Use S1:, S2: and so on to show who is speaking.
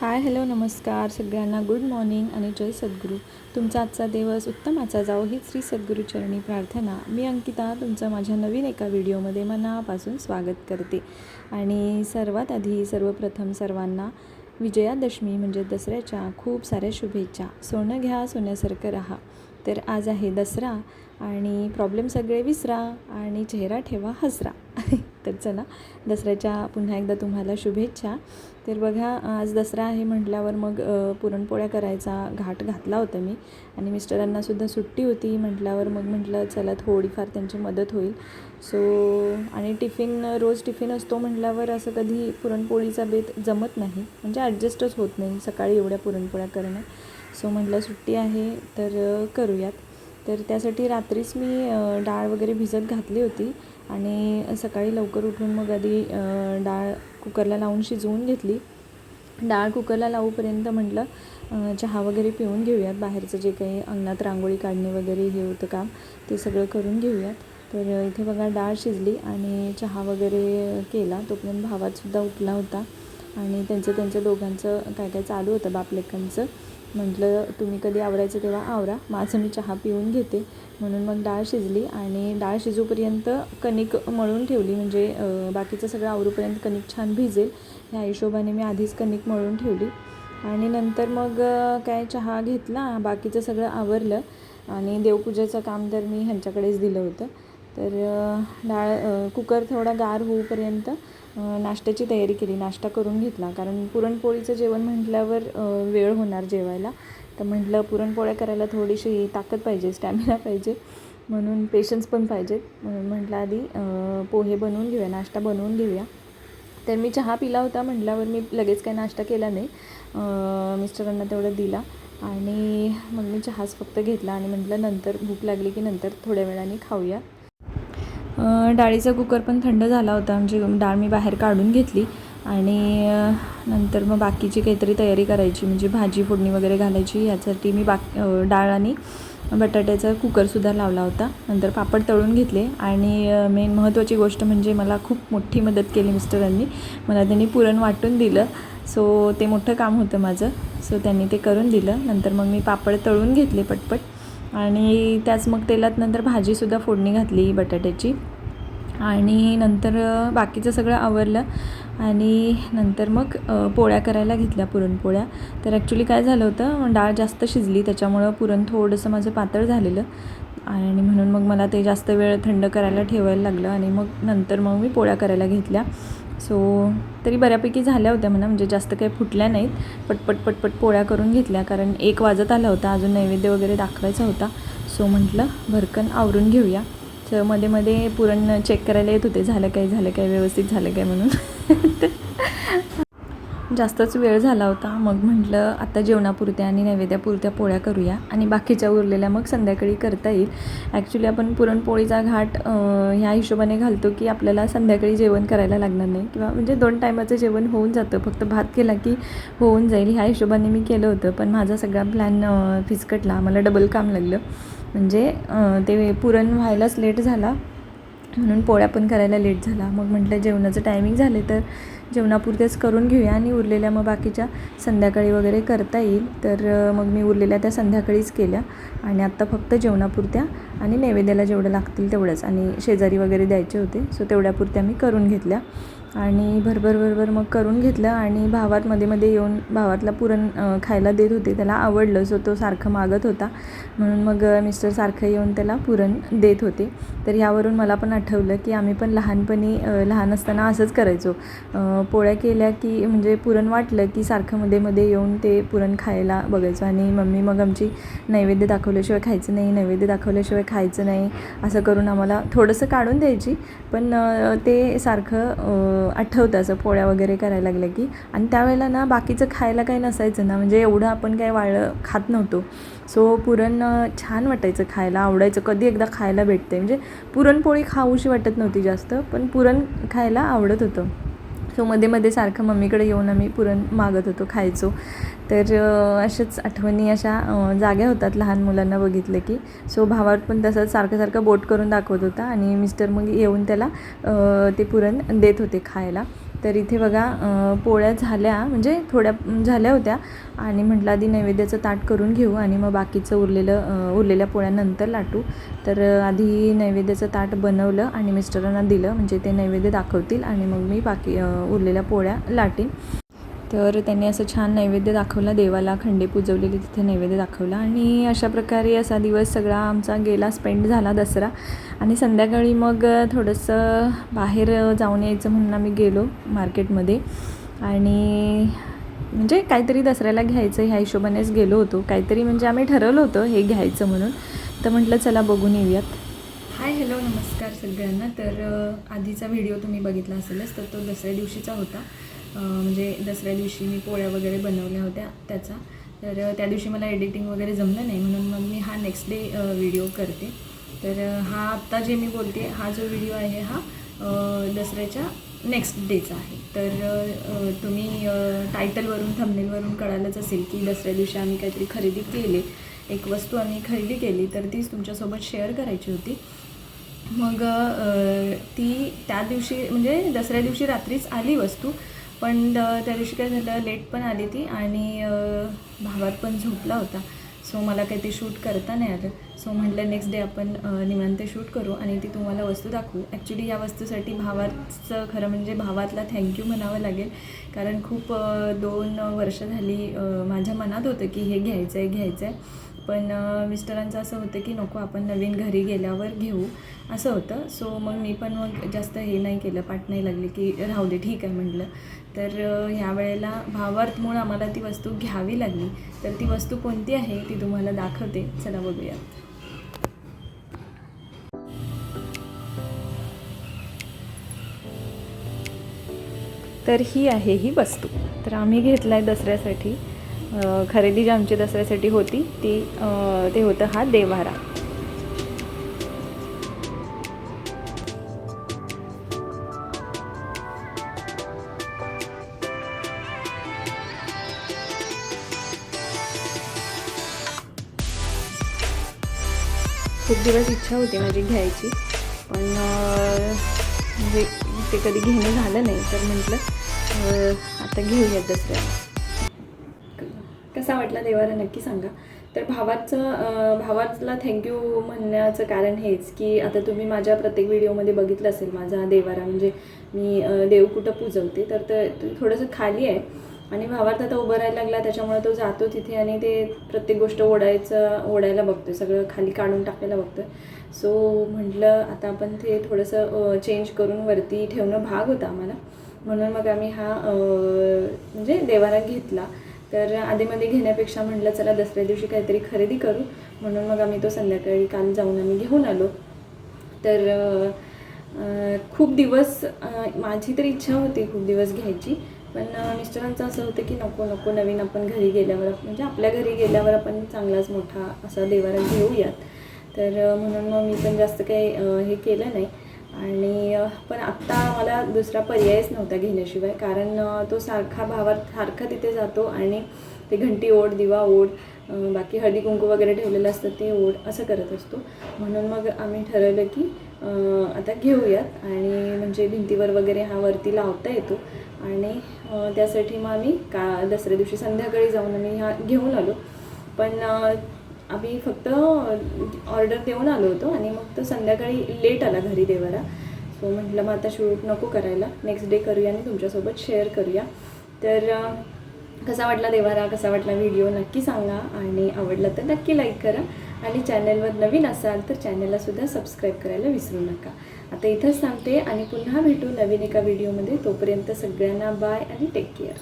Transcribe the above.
S1: Hi hello नमस्कार सगळ्यांना. Good morning आणि जय सद्गुरू. तुमचा आजचा दिवस उत्तमाचा जाओ ही श्री सद्गुरू चरणी प्रार्थना. मी अंकिता तुमचं माझ्या नवीन एका व्हिडिओमध्ये मनापासून स्वागत करते. आणि सर्वात आधी सर्वप्रथम सर्वांना विजयादशमी म्हणजे दसऱ्याच्या खूप साऱ्या शुभेच्छा. सोनं घ्या सोन्यासारखं राहा. तर आज आहे दसरा आणि प्रॉब्लेम सगळे विसरा आणि चेहरा ठेवा हसरा. तर चला दसऱ्याच्या पुन्हा एकदा तुम्हाला शुभेच्छा. तर बघा आज दसरा आहे म्हटल्यावर मग पुरणपोळ्या करायचा घाट घातला होता मी आणि मिस्टरांनासुद्धा सुट्टी होती म्हटल्यावर मग म्हटलं चला थोडीफार त्यांची मदत होईल. सो आणि टिफिन रोज टिफिन असतो म्हटल्यावर असं कधी पुरणपोळीचा बेत जमत नाही. म्हणजे ॲडजस्टच होत नाही सकाळी एवढ्या पुरणपोळ्या करणं. सो म्हटलं सुट्टी आहे तर करूयात. तर त्यासाठी रात्रीच मी डाळ वगैरे भिजत घातली होती आणि सकाळी लवकर उठून मग आधी डाळ कुकरला लावून शिजवून घेतली. डाळ कुकरला लावूपर्यंत म्हटलं चहा वगैरे पिऊन घेऊयात. बाहेरचं जे काही अंगणात रांगोळी काढणे वगैरे हे होतं काम ते सगळं करून घेऊयात. तर इथे बघा डाळ शिजली आणि चहा वगैरे केला. तोपर्यंत भावातसुद्धा उठला होता आणि त्यांचं त्यांचं दोघांचं काय काय चालू होतं बापलेकांचं. म्हटलं तुम्ही कधी आवरायचं तेव्हा आवरा. माझं मी चहा पिऊन घेते. म्हणून मग डाळ शिजली आणि डाळ शिजूपर्यंत कणिक मळून ठेवली. म्हणजे बाकीचं सगळं आवरूपर्यंत कणिक छान भिजेल. ह्या हिशोबाने मी आधीच कणिक मळून ठेवली. आणि नंतर मग काय चहा घेतला. बाकीचं सगळं आवरलं. आणि देवपूजेचं काम तर मी ह्यांच्याकडेच दिलं होतं. तर डाळ कुकर थोडा गार होऊपर्यंत नाश्त्याची तयारी केली नाश्ता करून घेतला. कारण पुरणपोळीचं जेवण म्हटल्यावर वेळ होणार जेवायला. तर म्हटलं पुरणपोळ्या करायला थोडीशी ताकद पाहिजे स्टॅमिना पाहिजे. म्हणून पेशन्स पण पाहिजेत म्हणून म्हटलं आधी पोहे बनवून घेऊया नाश्ता बनवून घेऊया. तर मी चहा पिला होता म्हटल्यावर मी लगेच काही नाश्ता केला नाही. मिस्टरांना तेवढं दिला. आणि मग मी चहाच फक्त घेतला आणि म्हटलं नंतर भूक लागली की नंतर थोड्या वेळाने खाऊया. डाळीचा कुकर पण थंड झाला होता. म्हणजे डाळ मी बाहेर काढून घेतली. आणि नंतर मग बाकीची काहीतरी तयारी करायची. म्हणजे भाजी फोडणी वगैरे घालायची. यासाठी मी बाक डाळ आणि बटाट्याचा कुकरसुद्धा लावला होता. नंतर पापड तळून घेतले. आणि मेन महत्त्वाची गोष्ट म्हणजे मला खूप मोठी मदत केली मिस्टरांनी मला त्यांनी पुरण वाटून दिलं. सो ते मोठं काम होतं माझं. सो त्यांनी ते करून दिलं. नंतर मग मी पापड तळून घेतले पटपट. आणि त्याच मग तेलात नंतर भाजीसुद्धा फोडणी घातली बटाट्याची. आणि नंतर बाकीचं सगळं आवरलं. आणि नंतर मग पोळ्या करायला घेतल्या पुरणपोळ्या. तर ॲक्च्युली काय झालं होतं डाळ जास्त शिजली त्याच्यामुळं पुरण थोडंसं माझं पातळ झालेलं. आणि म्हणून मग मला ते जास्त वेळ थंड करायला ठेवायला लागलं. आणि मग नंतर मग मी पोळ्या करायला घेतल्या. सो तरी बऱ्यापैकी झाल्या होत्या म्हणा म्हणजे जास्त काही फुटल्या नाहीत. पटपट पटपट पोळ्या करून घेतल्या कारण एक वाजत आला होता अजून नैवेद्य वगैरे दाखवायचा होता. सो म्हटलं भरकन आवरून घेऊया. तर मध्ये मध्ये पुरण चेक करायला येत होते झालं काय झालं काय व्यवस्थित झालं काय म्हणून. जास्तच वेळ झाला होता. मग म्हटलं आता जेवणापुरत्या आणि नैवेद्यापुरत्या पोळ्या करूया आणि बाकीच्या उरलेल्या मग संध्याकाळी करता येईल. ॲक्च्युली आपण पुरणपोळीचा घाट ह्या हिशोबाने घालतो की आपल्याला संध्याकाळी जेवण करायला लागणार नाही. किंवा म्हणजे दोन टायमाचं जेवण होऊन जातं. फक्त भात केला की होऊन जाईल. ह्या हिशोबाने मी केलं होतं. पण माझा सगळा प्लॅन फिसकटला. मला डबल काम लागलं. म्हणजे ते पुरण व्हायलाच लेट झाला. म्हणून पोळ्या पण करायला लेट झाला. मग म्हटलं जेवणाचं टायमिंग झाले तर जेवणापुरतेच करून घेऊया आणि उरलेल्या मग बाकीच्या संध्याकाळी वगैरे करता येईल. तर मग मी उरलेल्या त्या संध्याकाळीच केल्या. आणि आत्ता फक्त जेवणापुरत्या आणि नैवेद्याला जेवढं लागतील तेवढंच. आणि शेजारी वगैरे द्यायचे होते सो तेवढ्यापुरत्या मी करून घेतल्या. आणि भरभर भरभर मग करून घेतलं आणि भावात मध्ये मध्ये येऊन भावातला पुरण खायला देत होते. त्याला आवडलं सो तो सारखं मागत होता. म्हणून मग मिस्टर सारखं येऊन त्याला पुरण देत होते. तर ह्यावरून मला पण आठवलं की आम्ही पण लहानपणी लहान असताना असंच करायचो. पोळ्या केल्या की म्हणजे पुरण वाटलं की सारखं मध्ये मध्ये येऊन ते पुरण खायला बघायचो. आणि मम्मी मग आमची नैवेद्य दाखवल्याशिवाय खायचं नाही नैवेद्य दाखवल्याशिवाय खायचं नाही असं करून आम्हाला थोडंसं काढून द्यायची. पण ते सारखं आठवतं असं पोळ्या वगैरे करायला लागल्या की. आणि त्यावेळेला ना बाकीचं खायला काही नसायचं ना म्हणजे एवढं आपण काय वाळं खात नव्हतो. सो पुरण छान वाटायचं खायला आवडायचं. कधी एकदा खायला भेटते म्हणजे पुरणपोळी खाऊशी वाटत नव्हती जास्त पण पुरण खायला आवडत होतं. सो मध्ये मध्ये सारखं मम्मीकडे येऊन आम्ही पुरण मागत होतो खायचो. तर अशाच आठवणी अशा जाग्या होतात लहान मुलांना बघितलं की. सो भावात पण तसंच सारखं सारखं बोट करून दाखवत होता आणि मिस्टर मग येऊन त्याला ते पुरण देत होते खायला. तर इथे बघा पोळ्या झाल्या म्हणजे थोड्या झाल्या होत्या. आणि म्हटलं आधी नैवेद्याचं ताट करून घेऊ आणि मग बाकीचं उरलेलं उरलेल्या पोळ्यानंतर लाटू. तर आधी नैवेद्याचं ताट बनवलं आणि मिस्टरांना दिलं म्हणजे ते नैवेद्य दाखवतील आणि मग मी बाकी उरलेल्या पोळ्या लाटीन. तर त्यांनी असं छान नैवेद्य दाखवला देवाला खंडे पुजवलेली तिथे नैवेद्य दाखवला. आणि अशा प्रकारे असा दिवस सगळा आमचा गेला स्पेंड झाला दसरा. आणि संध्याकाळी मग थोडंसं बाहेर जाऊन यायचं म्हणून आम्ही गेलो मार्केटमध्ये. आणि म्हणजे काहीतरी दसऱ्याला घ्यायचं ह्या हिशोबानेच गेलो होतो. काहीतरी म्हणजे आम्ही ठरवलं होतं हे घ्यायचं म्हणून. तर म्हटलं चला बघून येऊयात. हाय हॅलो नमस्कार सगळ्यांना. तर आधीचा व्हिडिओ तुम्ही बघितला असेलच तर तो दसऱ्या दिवशीचा होता. म्हणजे दसऱ्या दिवशी मी पोळ्या वगैरे बनवल्या होत्या त्याचा. तर त्या दिवशी मला एडिटिंग वगैरे जमलं नाही म्हणून मग मी हा नेक्स्ट डे व्हिडिओ करते. तर हा आत्ता जे मी बोलते हा जो व्हिडिओ आहे हा दसऱ्याच्या नेक्स्ट डेचा आहे. तर तुम्ही टायटलवरून थंबनेलवरून कळालंच असेल की दसऱ्या दिवशी आम्ही काहीतरी खरेदी केली एक वस्तू आम्ही खरेदी केली तर तीच तुमच्यासोबत शेअर करायची होती. मग ती त्या दिवशी म्हणजे दसऱ्या दिवशी रात्रीच आली वस्तू. पण त्या दिवशी काय झालं लेट पण आली ती आणि भावात पण झोपला होता. सो मला काही ते शूट करता नाही आलं. सो म्हटलं नेक्स्ट डे आपण निवांत शूट करू आणि ती तुम्हाला वस्तू दाखवू. ॲक्च्युली या वस्तूसाठी भावाचं खरं म्हणजे भावातला थँक्यू म्हणावं लागेल. कारण खूप दोन वर्ष झाली माझ्या मनात होतं की हे घ्यायचं आहे घ्यायचं आहे पण मिस्टरांचं असं होतं की नको आपण नवीन घरी गेल्यावर घेऊ. असं होतं. सो मग मी पण मग जास्त हे नाही केलं पाठ नाही लागली की राहू दे ठीक आहे म्हटलं. तर ह्या वेळेला भावार्थमुळं आम्हाला ती वस्तू घ्यावी लागली. तर ती वस्तू कोणती आहे ती तुम्हाला दाखवते. चला बघूया तर ही आहे ही वस्तू. तर आम्ही घेतला आहे दसऱ्यासाठी खरेदी जी आमची दसऱ्यासाठी होती ती ते होतं हा देवारा खूप दिवस इच्छा होती माझी घ्यायची. पण म्हणजे ते कधी घेणं झालं नाही तर म्हटलं आता घेऊयात दसऱ्याला. कसा वाटला देवाला नक्की सांगा. तर भावाचं भावाला थँक्यू म्हणण्याचं कारण हेच की आता तुम्ही माझ्या प्रत्येक व्हिडिओमध्ये बघितलं असेल माझा देवारा म्हणजे मी देव कुठं पूजवते तर ते थोडंसं खाली आहे. आणि भावार्थ आता उभं राहायला लागला त्याच्यामुळे तो जातो तिथे आणि ते प्रत्येक गोष्ट ओढायचं ओढायला बघतोय. सगळं खाली काढून टाकायला बघतोय. सो म्हटलं आता आपण ते थोडंसं चेंज करून वरती ठेवणं भाग होता आम्हाला. म्हणून मग आम्ही हा म्हणजे देवारा घेतला. तर आधीमध्ये घेण्यापेक्षा म्हटलं चला दसऱ्या दिवशी काहीतरी खरेदी करू. म्हणून मग आम्ही तो संध्याकाळी काल जाऊन आम्ही घेऊन आलो. तर खूप दिवस माझी तर इच्छा होती खूप दिवस घ्यायची. पण मिस्टरांचं असं होतं की नको नको नवीन आपण घरी गेल्यावर म्हणजे आपल्या घरी गेल्यावर आपण चांगलाच मोठा असा देवारा घेऊयात. तर म्हणून मग मी पण जास्त काही हे केलं नाही. आणि पण आत्ता मला दुसरा पर्यायच नव्हता घेण्याशिवाय कारण तो सारखा भावात सारखा तिथे जातो आणि ते घंटी ओढ दिवा ओढ बाकी हळदी कुंकू वगैरे ठेवलेलं असतं ते ओढ असं करत असतो. म्हणून मग आम्ही ठरवलं की आता घेऊयात. आणि म्हणजे भिंतीवर वगैरे हा वरती लावता येतो. आणि त्यासाठी मग आम्ही का दसऱ्या दिवशी संध्याकाळी जाऊन आम्ही ह्या घेऊन आलो. पण आम्ही फक्त ऑर्डर देऊन आलो होतो आणि मग तो संध्याकाळी लेट आला घरी देवाला. सो म्हटलं मग आता शूट नको करायला. नेक्स्ट डे करूया आणि तुमच्यासोबत शेअर करूया. तर कसा वाटला देवारा कसा वाटला व्हिडिओ? नक्की सांगा. आणि आवडला तर नक्की लाईक करा. आणि चॅनलवर नवीन असाल तर चॅनललासुद्धा सबस्क्राईब करायला विसरू नका. आता इथंच थांबते आणि पुन्हा भेटू नवीन एका व्हिडिओमध्ये. तोपर्यंत सगळ्यांना बाय आणि टेक केअर